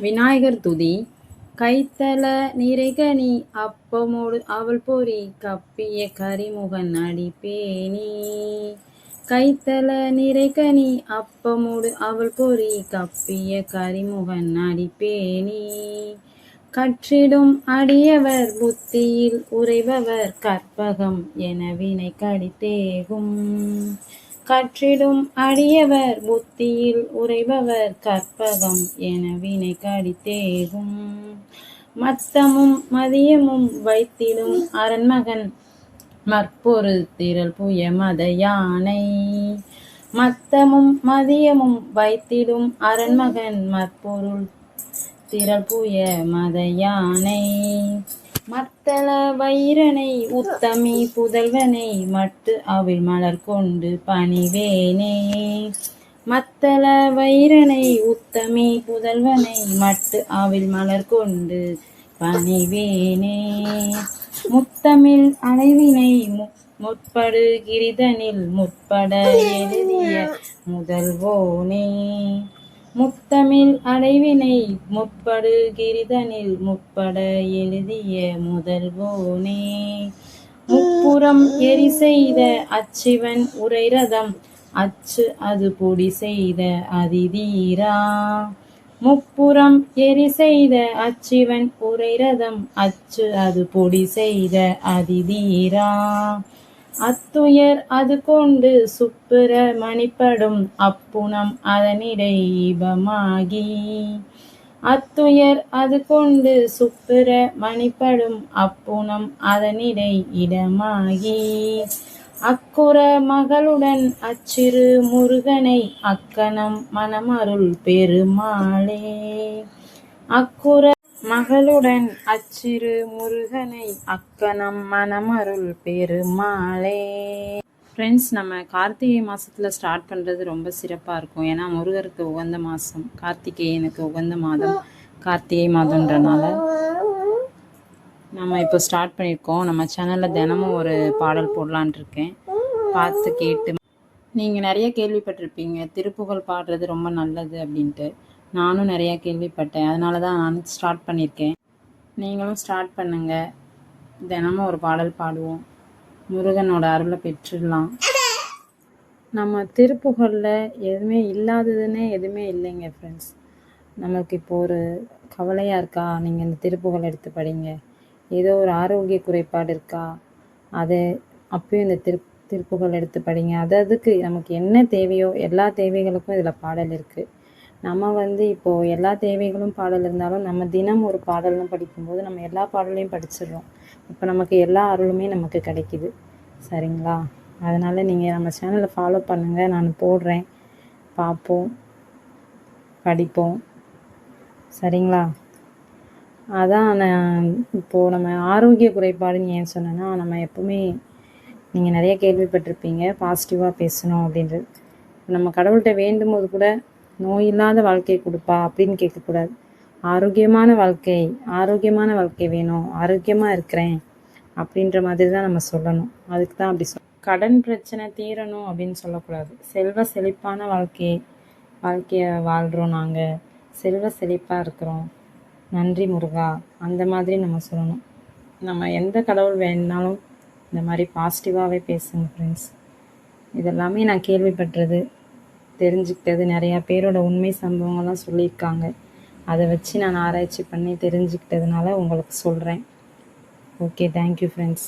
விநாயகர் துதி. கைத்தல நிறைகனி அப்பமோடு அவள் பொறி. கப்பிய கரிமுகன் அடிப்பேனி. கைத்தல நிறைகனி அப்பமோடு அவள் பொறி. கப்பிய கரிமுகன் அடிப்பேனி. கற்றிடும் அடியவர் புத்தியில் உறைபவர். கற்பகம் என வினை கடித்தேகும். கற்றிடும் அடியவர் புத்தியில் உறைபவர் கற்பகம் என வினை கடித்தேகும் மத்தமும் மதியமும் வைத்திடும் அரண்மகன் மற்பொரு திரள் புய மத யானை. மத்தமும் மதியமும் வைத்திடும் அரண்மகன் மற்பொருள் திரள் புய மத யானை. மத்தள வைரனை உத்தமி புதல்வனை மட்டு அவிழ் மலர் கொண்டு பணிவேனே. மத்தள வைரனை உத்தமி புதல்வனை மட்டு அவிழ் மலர் கொண்டு பணிவேனே. முத்தமிழ் அலைவினை முற்படு கிரிதனில் முற்பட எழுதிய முதல்வோனே. முத்தமிழ் அடைவினை முப்படு கிரிதனில் முப்பட எழுதிய முதல்வோனே. முப்புறம் எரி செய்த அச்சிவன் உரைரதம் அச்சு அது பொடி செய்த அதிதீரா. முப்புறம் எரி செய்த அச்சிவன் உரைரதம் அச்சு அது பொடி செய்த அதிதீரா. அத்துயர் அது கொண்டு சுப்புர மணிப்படும் அப்புணம் அதனிடை இபமாகி. அத்துயர் அது கொண்டு சுப்புர மணிப்படும் அப்புணம் அதனிடை இடமாகி. அக்குற மகளுடன் அச்சிறு முருகனை அக்கணம் மணமருள் பெருமாளே. அக்குற மகளுடன் அச்சிறு முருகனை அக்கணம் மனமருள் பெருமாளே. ஃப்ரெண்ட்ஸ் நம்ம கார்த்திகை மாதத்தில் ஸ்டார்ட் பண்ணுறது ரொம்ப சிறப்பாக இருக்கும். ஏன்னா முருகருக்கு உகந்த மாதம் கார்த்திகேயனுக்கு உகந்த மாதம் கார்த்திகை மாதம்ன்றனால நம்ம இப்போ ஸ்டார்ட் பண்ணியிருக்கோம். நம்ம சேனலில் தினமும் ஒரு பாடல் போடலான் இருக்கேன் பார்த்து கேட்டு நீங்கள் நிறைய கேள்விப்பட்டிருப்பீங்க. திருப்புகழ் பாடுறது ரொம்ப நல்லது அப்படின்ட்டு. நானும் நிறையா கேள்விப்பட்டேன். அதனால தான் நான் ஸ்டார்ட் பண்ணியிருக்கேன். நீங்களும் ஸ்டார்ட் பண்ணுங்கள் தினமும் ஒரு பாடல் பாடுவோம். முருகனோட அருளை பெற்றுடலாம். நம்ம திருப்புகழில் எதுவுமே இல்லாததுன்னே எதுவுமே இல்லைங்க ஃப்ரெண்ட்ஸ் நமக்கு இப்போ ஒரு கவலையாக இருக்கா? நீங்கள் இந்த திருப்புகழ் எடுத்து படிங்க. ஏதோ ஒரு ஆரோக்கிய குறைபாடு இருக்கா? அது அப்பயும் இந்த திரு திருப்புகழ் எடுத்து படிங்க. அது அதுக்கு நமக்கு என்ன தேவையோ எல்லா தேவைகளுக்கும் இதில் பாடல் இருக்குது நம்ம வந்து இப்போது எல்லா தேவைகளும் பாடல் இருந்தாலும் நம்ம தினம் ஒரு பாடல்னு படிக்கும்போது நம்ம எல்லா பாடலையும் படிச்சிடுறோம். இப்போ நமக்கு எல்லா அருளுமே நமக்கு கிடைக்கிது. சரிங்களா? அதனால் நீங்கள் நம்ம சேனலை ஃபாலோ பண்ணுங்கள் நான் போடுறேன். பார்ப்போம். படிப்போம். சரிங்களா? அதான் நான் இப்போது நம்ம ஆரோக்கிய குறைபாடுன்னு ஏன் சொன்னேன்னா நம்ம எப்போவுமே நீங்கள் நிறைய கேள்விப்பட்டிருப்பீங்க. பாசிட்டிவாக பேசணும் அப்படின்றது. நம்ம கடவுள்கிட்ட வேண்டும் போது கூட நோய் இல்லாத வாழ்க்கையை கொடுப்பா அப்படின்னு கேட்கக்கூடாது. ஆரோக்கியமான வாழ்க்கை ஆரோக்கியமான வாழ்க்கை வேணும் ஆரோக்கியமாக இருக்கிறேன் அப்படின்ற மாதிரி தான் நம்ம சொல்லணும். அதுக்கு தான் அப்படி சொல் கடன் பிரச்சனை தீரணும் அப்படின்னு சொல்லக்கூடாது. செல்வ செழிப்பான வாழ்க்கை வாழ்க்கையை வாழ்கிறோம் நாங்கள் செல்வ செழிப்பாக இருக்கிறோம். நன்றி முருகா. அந்த மாதிரி நம்ம சொல்லணும். நம்ம எந்த கடவுள் வேணுனாலும் இந்த மாதிரி பாசிட்டிவாகவே பேசுங்க ஃப்ரெண்ட்ஸ் இதெல்லாமே நான் கேள்விப்பட்டது. தெரிஞ்சுக்கிட்டது. நிறையா பேரோட உண்மை சம்பவங்கள்லாம் சொல்லியிருக்காங்க. அதை வச்சு நான் ஆராய்ச்சி பண்ணி தெரிஞ்சுக்கிட்டதுனால உங்களுக்கு சொல்கிறேன் ஓகே தேங்க்யூ ஃப்ரெண்ட்ஸ்